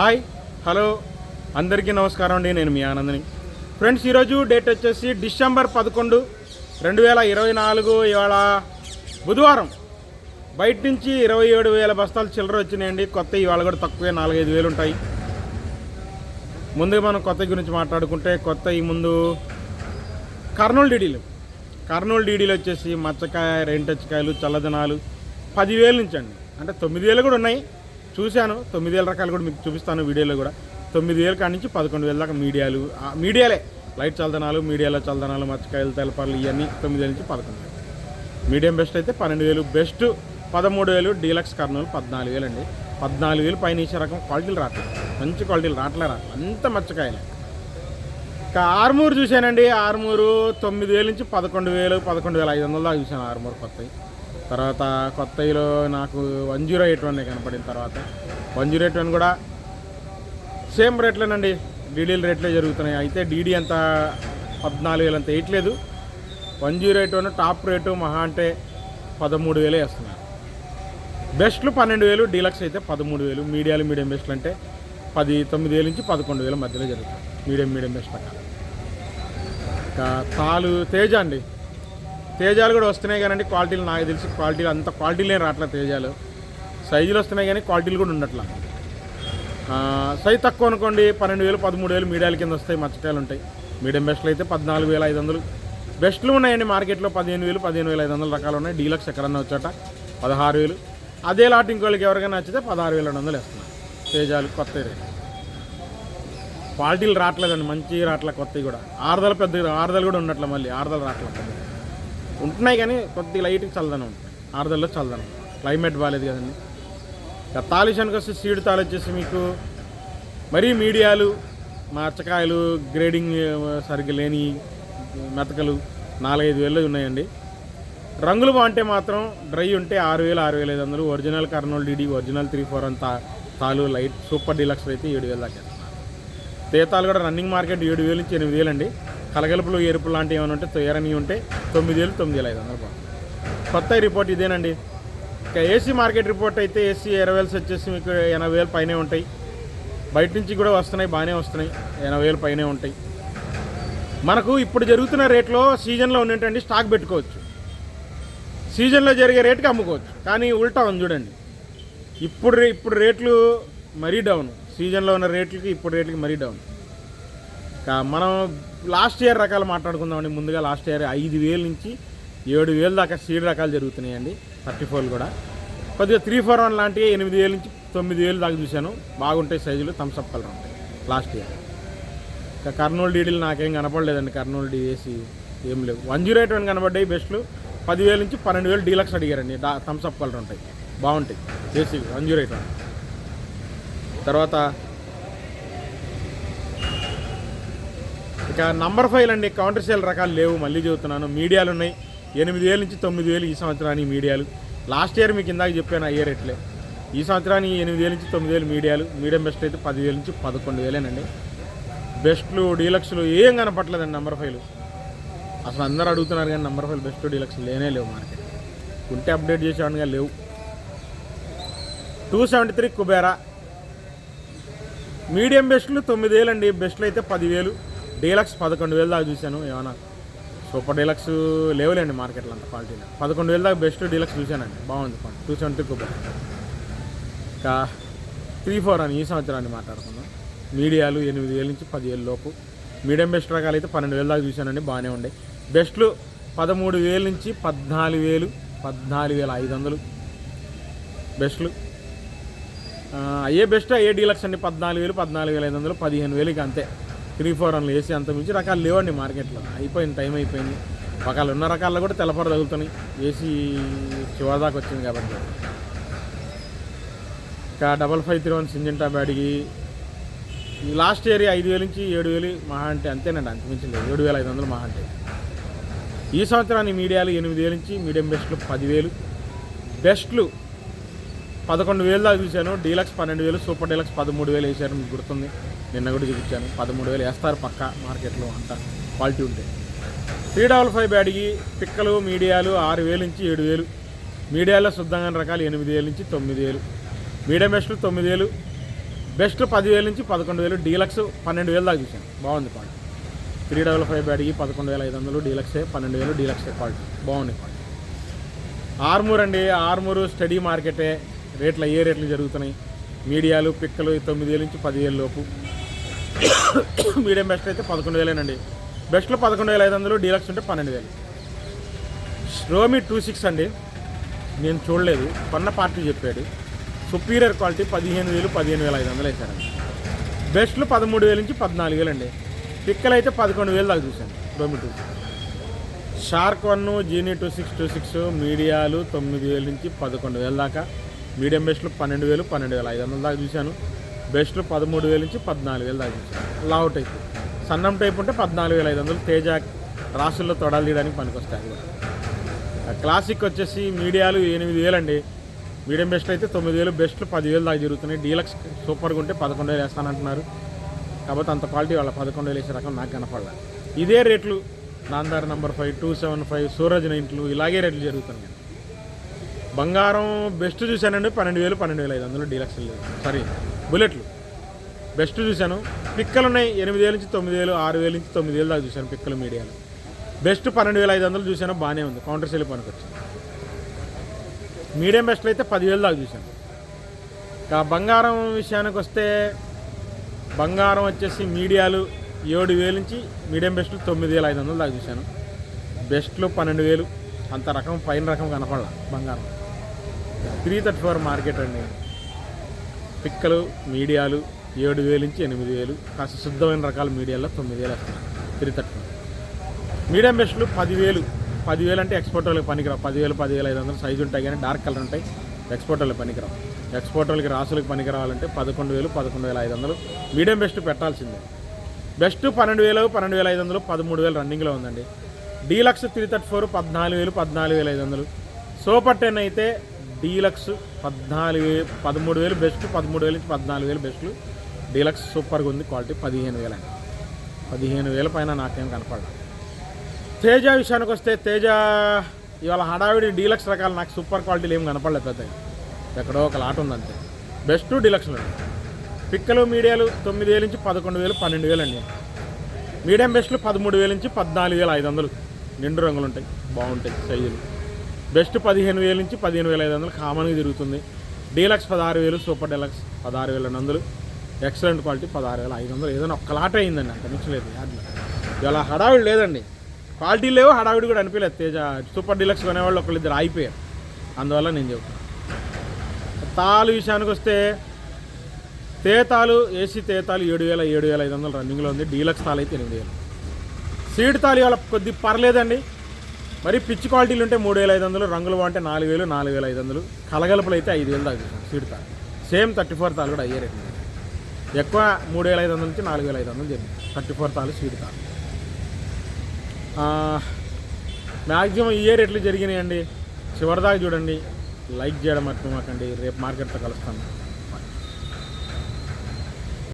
Hi hello. అందరికీ నమస్కారం అండి నేను మీ ఆనందని. ఫ్రెండ్స్ ఈరోజు డేట్ వచ్చేసి డిసెంబర్ పదకొండు రెండు వేల ఇరవై నాలుగు ఇవాళ బుధవారం. బయట నుంచి ఇరవై ఏడు వేల బస్తాలు చిల్లర వచ్చినాయండి. కొత్త ఇవాళ కూడా తక్కువే నాలుగైదు వేలు ఉంటాయి. ముందుగా మనం కొత్త గురించి మాట్లాడుకుంటే కొత్త ఈ ముందు కర్నూలు డీడీలు. కర్నూలు డీడీలు వచ్చేసి మచ్చకాయ రెంటచ్చకాయలు చల్లదనాలు పదివేల నుంచి అండి అంటే తొమ్మిది వేలు కూడా ఉన్నాయి. చూశాను. తొమ్మిది వేల రకాలు కూడా మీకు చూపిస్తాను వీడియోలో కూడా. తొమ్మిది వేల కాడి నుంచి పదకొండు వేల దాకా మీడియాలు మీడియాలే. లైట్ చల్దనాలు మీడియాలో చల్దనాలు మచ్చకాయలు తెలపాలు ఇవన్నీ తొమ్మిది వేల నుంచి పదకొండు వేలు మీడియం బెస్ట్ అయితే పన్నెండు వేలు బెస్ట్ పదమూడు వేలు డీలక్స్ కర్నూలు పద్నాలుగు వేలు అండి పద్నాలుగు వేలు పైన ఇచ్చే రకం క్వాలిటీలు రావట్లేదు. మంచి క్వాలిటీలు రావట్లే రావట్లేదు. అంత మచ్చకాయలే. ఇంకా ఆర్మూరు చూశానండి. ఆర్మూరు తొమ్మిది వేల నుంచి పదకొండు వేలు పదకొండు వేల ఐదు వందల దాకా చూశాను ఆర్మూరు కొత్తవి. తర్వాత కొత్తలో నాకు వన్ జీరో ఎయిట్ వన్ కనపడిన తర్వాత వన్ జీరో ఎయిట్ వన్ కూడా సేమ్ రేట్లేనండి. డీడీల రేట్లే జరుగుతున్నాయి. అయితే డీడీ అంత పద్నాలుగు వేలు అంత వేయట్లేదు one zero eight one top rate మహా అంటే పదమూడు వేలే వేస్తున్నారు. బెస్ట్లు పన్నెండు వేలు డీలక్స్ అయితే పదమూడు వేలు. మీడియాలు మీడియం బెస్ట్లు అంటే పది తొమ్మిది వేలు నుంచి పదకొండు వేల మధ్యలో జరుగుతుంది మీడియం మీడియం బెస్ట్ ప్రకారం. ఇంకా తాలు తేజ అండి. తేజాలు కూడా వస్తున్నాయి కానీ క్వాలిటీలు నాకు తెలిసి క్వాలిటీలు అంత క్వాలిటీలే రావట్లేదు తేజాలు. సైజులు వస్తున్నాయి కానీ క్వాలిటీలు కూడా ఉండట్లా. సైజ్ తక్కువ అనుకోండి పన్నెండు వేలు పదమూడు వేలు మీడియాల కింద వస్తాయి మచ్చకాయలు ఉంటాయి. మీడియం బెస్ట్లు అయితే పద్నాలుగు వేల ఐదు వందలు. బెస్ట్లు ఉన్నాయండి మార్కెట్లో పదిహేను వేలు పదిహేను వేల ఐదు వందల రకాలు ఉన్నాయి. డీలక్స్ ఎక్కడన్నా వచ్చాట? పదహారు వేలు. అదే లాట్ ఇంకోళ్ళకి ఎవరికైనా నచ్చితే పదహారు వేల రెండు వందలు వేస్తున్నాయి తేజాలు కొత్త క్వాలిటీలు రావట్లేదండి మంచి రావట్లే కొత్తవి కూడా. ఆరుదల పెద్ద ఆరుదలు కూడా ఉండట్లే మళ్ళీ ఆరుదలు రావట్లేదు ఉంటున్నాయి కానీ కొద్దిగా లైట్కి చల్లదనం ఆరుదల్లో చల్లదనం. క్లైమేట్ బాగాలేదు కదండి. ఇక తాలిషానికి వస్తే సీడ్ తాలు వచ్చేసి మీకు మరీ మీడియాలు మార్చకాయలు గ్రేడింగ్ సరిగ్గా లేని మెతకలు నాలుగైదు వేలు ఉన్నాయండి. రంగులు బాగుంటే మాత్రం డ్రై ఉంటే ఆరు వేలు ఆరు వేల ఐదు వందలు. Original Kurnool DD original three four అంతా తాలు లైట్ సూపర్ డీలక్స్ అయితే ఏడు వేలు దాకా వేస్తున్నారు. తేతాలు కూడా రన్నింగ్ మార్కెట్ ఏడు వేలు నుంచి ఎనిమిది వేలు అండి కలగలుపులు ఎరుపు లాంటివి ఏమైనా ఉంటే తొయ్యరని ఉంటే తొమ్మిది వేలు తొమ్మిది వేల ఐదు వందల రూపాయలు కొత్త రిపోర్ట్ ఇదేనండి. ఇక ఏసీ మార్కెట్ రిపోర్ట్ అయితే ఏసీ ఇరవై వేలు వచ్చేసి మీకు ఎనభై వేలు పైనే ఉంటాయి. బయట నుంచి కూడా వస్తున్నాయి బాగానే వస్తున్నాయి. ఎనభై వేలు పైనే ఉంటాయి. మనకు ఇప్పుడు జరుగుతున్న రేట్లో సీజన్లో ఉన్నటువంటి స్టాక్ పెట్టుకోవచ్చు. సీజన్లో జరిగే రేటుకి అమ్ముకోవచ్చు. కానీ ఉల్టా ఉంది చూడండి. ఇప్పుడు ఇప్పుడు రేట్లు మరీ డౌన్. సీజన్లో ఉన్న రేట్లకి ఇప్పుడు రేట్లకి మరీ డౌన్. మనం లాస్ట్ ఇయర్ రకాలు మాట్లాడుకుందామండి. ముందుగా లాస్ట్ ఇయర్ ఐదు వేల నుంచి ఏడు వేలు దాకా సీడ్ రకాలు జరుగుతున్నాయండి. థర్టీ ఫోర్లు కూడా. కొద్దిగా త్రీ ఫోర్ వన్ లాంటివి ఎనిమిది వేల నుంచి తొమ్మిది వేలు దాకా చూశాను. బాగుంటాయి సైజులు థమ్స్అప్ కలర్ ఉంటాయి లాస్ట్ ఇయర్. ఇంకా కర్నూలు డీడీలు నాకేం కనపడలేదండి. కర్నూలు డీఏసి ఏం లేవు. వన్ జీరో ఎయిట్ వన్ కనపడ్డాయి బెస్ట్లు. పదివేల నుంచి పన్నెండు వేలు డీలక్స్ అడిగారండి. దా థమ్స్అప్ కలర్ ఉంటాయి. బాగుంటాయి. AC one zero eight one. తర్వాత ఇక నంబర్ ఫైవ్ అండి కౌంటర్ సేల్ రకాలు లేవు మళ్ళీ చెబుతున్నాను. మీడియాలు ఉన్నాయి. ఎనిమిది వేల నుంచి తొమ్మిది వేలు ఈ సంవత్సరానికి మీడియాలు. లాస్ట్ ఇయర్ మీకు ఇందాక చెప్పాను అయ్యే రేట్లే ఈ సంవత్సరానికి ఎనిమిది వేల నుంచి తొమ్మిది వేలు మీడియాలు. మీడియం బెస్ట్ అయితే పదివేల నుంచి పదకొండు వేలేనండి. బెస్ట్లు డీలక్స్లు ఏం కనపట్లేదండి నంబర్ ఫైవ్లు అసలు అందరూ అడుగుతున్నారు కానీ నంబర్ ఫైవ్ బెస్ట్ డీలక్స్ లేనే లేవు మార్కెట్ ఉంటే అప్డేట్ చేసేవాడిగా లేవు. Two seventy three Kubera. Medium బెస్ట్లు తొమ్మిది వేలు అండి బెస్ట్లు అయితే పదివేలు. డీలక్స్ పదకొండు వేలు దాకా చూశాను ఏమన్నా సూపర్ డీలక్స్ లేవులేండి మార్కెట్లో అంత క్వాలిటీలో. పదకొండు వేలు దాకా బెస్ట్ డీలక్స్ చూశానండి బాగుంది టూ సెవెంటీ కూపర్ ఇంకా త్రీ ఫోర్ అని ఈ సంవత్సరాన్ని మాట్లాడుకుందాం. మీడియాలు ఎనిమిది వేల నుంచి పదివేల లోపు. మీడియం బెస్ట్ రకాలు అయితే పన్నెండు వేల దాకా చూశానండి బాగానే ఉండే. బెస్ట్లు పదమూడు వేల నుంచి పద్నాలుగు వేలు పద్నాలుగు వేల ఐదు వందలు. బెస్ట్లు. అయ్యే బెస్ట్ అయ్యే డీలక్స్ అండి? పద్నాలుగు వేలు పద్నాలుగు వేల ఐదు వందలు పదిహేను వేలకి అంతే. త్రీ ఫోర్ రన్లు వేసి అంత మించి రకాలు లేవండి మార్కెట్లో. అయిపోయింది టైం అయిపోయింది. ఒకళ్ళు ఉన్న రకాల్లో కూడా తెల్లపర తగులుతున్నాయి. ఏసీ చివరిదాకా వచ్చింది కాబట్టి. ఇంకా double five three one Syngenta బ్యాడ్కి ఈ లాస్ట్ ఇయర్ ఐదు వేల నుంచి ఏడు వేలు మహా అంటే అంతేనండి అంత మించి లేదు. ఏడు వేల ఐదు వందలు మహా అంటే. ఈ సంవత్సరాన్ని మీడియాలు ఎనిమిది వేల నుంచి మీడియం బెస్ట్లు పదివేలు. బెస్ట్లు పదకొండు వేలు దాకా చూశాను. డీలక్స్ పన్నెండు వేలు సూపర్ డీలక్స్ పదమూడు వేలు వేసాను మీకు గుర్తుంది. నిన్న కూడా చూపించాను. పదమూడు వేలు వేస్తారు పక్క మార్కెట్లో అంత క్వాలిటీ ఉంటే. త్రీ డబల్ ఫైవ్ బ్యాడ్కి పిక్కలు మీడియాలు ఆరు వేలు నుంచి ఏడు వేలు. మీడియాలో శుద్ధంగా రకాలు ఎనిమిది వేలు నుంచి తొమ్మిది వేలు. మీడియం బెస్ట్లు తొమ్మిది వేలు. బెస్ట్ పదివేల నుంచి పదకొండు వేలు. డీలక్స్ పన్నెండు వేలు దాకా చూశాను. బాగుంది క్వాలిటీ. త్రీ డబల్ ఫైవ్ బ్యాడ్కి పదకొండు వేల ఐదు వందలు డీలక్సే పన్నెండు వేలు డీలక్సే క్వాలిటీ. బాగుంది క్వాలిటీ. ఆర్మూర్ అండి. ఆర్మూరు స్టడీ మార్కెటే. రేట్లు ఏ రేట్లు జరుగుతున్నాయి. మీడియాలు పిక్కలు తొమ్మిది వేల నుంచి పదివేలు లోపు. మీడియం బెస్ట్ అయితే పదకొండు వేలేనండి బెస్ట్లో పదకొండు వేల ఐదు వందలు డీలక్స్ ఉంటే పన్నెండు వేలు రోమి టూ సిక్స్ అండి. నేను చూడలేదు. కొన్న పార్టీ చెప్పాడు. సుపీరియర్ క్వాలిటీ పదిహేను వేలు పదిహేను వేల ఐదు వందలు వేశారండి. బెస్ట్లు పదమూడు వేల నుంచి పద్నాలుగు వేలు అండి పిక్కలు అయితే పదకొండు వేలు దాకా చూశాను రోమి two shark one genie two six two six మీడియాలు తొమ్మిది వేల నుంచి పదకొండు వేల దాకా. మీడియం బెస్ట్లు పన్నెండు వేలు పన్నెండు వేల ఐదు వందల దాకా చూశాను. బెస్ట్లు పదమూడు వేల నుంచి పద్నాలుగు వేలు దాకా చూశాను. లావు టైప్. సన్నం టైప్ ఉంటే పద్నాలుగు వేల ఐదు వందలు తేజ రాసుల్లో తొడాలు తీయడానికి పనికొస్తాయి క్లాసిక్ వచ్చేసి మీడియాలు ఎనిమిది వేలు అండి. మీడియం బెస్ట్ అయితే తొమ్మిది వేలు బెస్ట్లు పదివేలు దాకా జరుగుతున్నాయి. డీలక్స్ సూపర్గా ఉంటే పదకొండు వేలు వేస్తానంటున్నారు కాబట్టి అంత క్వాలిటీ వాళ్ళ పదకొండు వేలు వేసే రకం నాకు కనపడలేదు. ఇదే రేట్లు Nandar number five two seven five Suraj నైంట్లు ఇలాగే రేట్లు జరుగుతున్నాయి. బంగారం బెస్ట్ చూశానండి పన్నెండు వేలు పన్నెండు వేల ఐదు వందలు డీలక్స్ లేదు. సారీ బుల్లెట్లు బెస్ట్ చూశాను. పిక్కలు ఉన్నాయి ఎనిమిది వేల నుంచి తొమ్మిది వేలు ఆరు వేల నుంచి తొమ్మిది వేలు దాకా చూశాను పిక్కలు మీడియాలో. బెస్ట్ పన్నెండు వేల ఐదు వందలు చూశాను బాగానే ఉంది. కౌంటర్ సెల్ పనికొచ్చింది మీడియం బెస్ట్లో అయితే పదివేలు దాకా చూశాను. ఇంకా బంగారం విషయానికి వస్తే బంగారం వచ్చేసి మీడియాలు ఏడు వేలు నుంచి మీడియం బెస్ట్లు తొమ్మిది వేల ఐదు వందలు దాకా చూశాను. బెస్ట్లు పన్నెండు వేలు. అంత రకం పైన రకం కనపడాల బంగారం. త్రీ థర్టీ ఫోర్ మార్కెట్ అండి. పిక్కలు మీడియాలు ఏడు వేలు నుంచి ఎనిమిది వేలు కాస్త శుద్ధమైన రకాల మీడియాలో తొమ్మిది వేలు వస్తున్నాయి త్రీ థర్టీ ఫోర్. మీడియం బెస్ట్లు పదివేలు. పదివేలు అంటే ఎక్స్పోర్ట్ వాళ్ళకి పనికిరావు. పదివేలు పదివేల ఐదు వందలు సైజు ఉంటాయి కానీ డార్క్ కలర్ ఉంటాయి. ఎక్స్పోర్ట్ వాళ్ళకి పనికిరావు. ఎక్స్పోర్ట్ వాళ్ళకి రాసులకు పనికిరావాలంటే పదకొండు వేలు పదకొండు వేల ఐదు వందలు. మీడియం బెస్ట్ పెట్టాల్సిందే. బెస్ట్ పన్నెండు వేలు పన్నెండు వేల ఐదు వందలు పదమూడు వేలు రన్నింగ్లో ఉందండి. డీలక్స్ త్రీ థర్టీ ఫోర్ పద్నాలుగు వేలు పద్నాలుగు వేల ఐదు వందలు. సూపర్ టెన్ అయితే డీలక్స్ పద్నాలుగు పదమూడు వేలు బెస్ట్ పదమూడు వేలు నుంచి పద్నాలుగు వేలు బెస్ట్లు. డీలక్స్ సూపర్గా ఉంది క్వాలిటీ పదిహేను వేలు అండి. పదిహేను వేల పైన నాకేం కనపడదు. తేజ విషయానికి వస్తే తేజ ఇవాళ హడావిడి డీలక్స్ రకాలు నాకు సూపర్ క్వాలిటీలు ఏం కనపడలేదు పెద్దగా. ఎక్కడో ఒక లాట్ ఉందంతే. బెస్ట్ డీలక్స్లు. పిక్కలు మీడియాలు తొమ్మిది వేల నుంచి పదకొండు వేలు పన్నెండు వేలు అండి. మీడియం బెస్ట్లు పదమూడు వేల నుంచి పద్నాలుగు వేల ఐదు వందలు. నిండు రంగులు ఉంటాయి బాగుంటాయి సైజులు. బెస్ట్ పదిహేను వేల నుంచి పదిహేను వేల ఐదు వందలు కామన్గా తిరుగుతుంది డీలక్స్ పదహారు వేలు సూపర్ డీలక్స్ పదహారు వేల రెండు వందలు ఎక్సలెంట్ క్వాలిటీ పదహారు వేల ఐదు వందలు. ఏదైనా ఒక్క లాట అయిందండి అంత మించి లేదు హడావిడి లేదండి. క్వాలిటీ లేవు హడావిడి కూడా అనిపించలేదు. తేజ సూపర్ డీలక్స్ కొనేవాళ్ళు ఒకళ్ళిద్దరు ఆగిపోయారు. అందువల్ల నేను చెబుతాను తాలు విషయానికి వస్తే తేతాలు ఏసీ తేతాలు ఏడు వేల ఏడు వేల ఐదు వందలు రన్నింగ్లో ఉంది. డీలక్స్ తాలు అయితే ఎనిమిది వేలు. సీడ్ తాలు ఇవాళ కొద్ది పర్లేదండి. మరి పిచ్చి క్వాలిటీలు ఉంటే మూడు వేల ఐదు వందలు రంగులు బాగుంటే నాలుగు వేలు నాలుగు వేల ఐదు వందలు కలగలుపులు అయితే ఐదు వేలు దాకా సీడ్ తాలు సేమ్ థర్టీ ఫోర్ తాలు కూడా అయ్యే రేట్ ఎక్కువ మూడు వేల ఐదు వందల నుంచి నాలుగు వేల ఐదు వందలు జరిగింది థర్టీ ఫోర్ తాలు సీడ్ తాలు మ్యాక్సిమం ఇయే రేట్లు జరిగినాయండి. చివరిదాకా చూడండి. లైక్ చేయడం మర్చిపోమాకండి. రేపు మార్కెట్తో కలుస్తాను